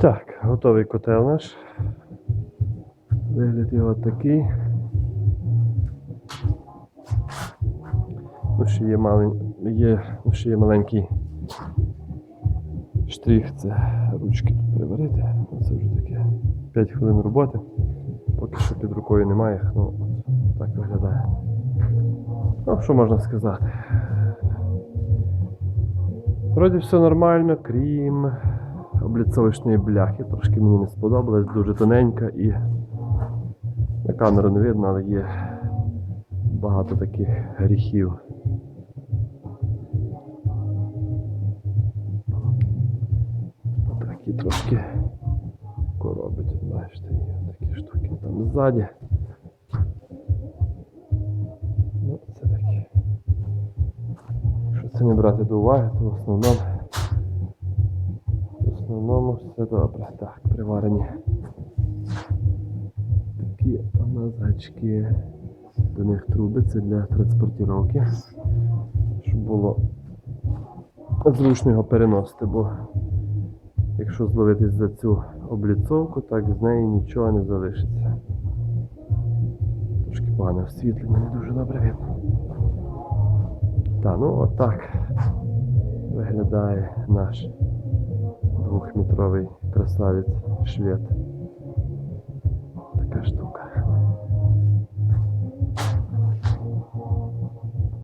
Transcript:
Так, готовий котел наш. Вигляд його такий. Ну, ще є, малень... є... ну, ще є маленький штрих, це ручки тут приварити. Це вже таке 5 хвилин роботи. Поки що під рукою немає. Ну, от так виглядає. Ну, що можна сказати? Вроді все нормально, крім обліцовочної бляхи. Трошки мені не сподобалось, дуже тоненька і на камеру не видно, але є багато таких гріхів. Такі трошки коробить, бачите, є такі штуки там ззаді. Ну, це таке. Якщо це не брати до уваги, то в основному основному все добре. Так, приварені. Такі у. До них труби, це для транспортировки. Щоб було зручно його переносити, бо якщо зловитись за цю обліцовку, так з неї нічого не залишиться. Трошки погане освітлення, не дуже добре видно. Так, ну отак виглядає наш двохметровий красавець швед. Така штука.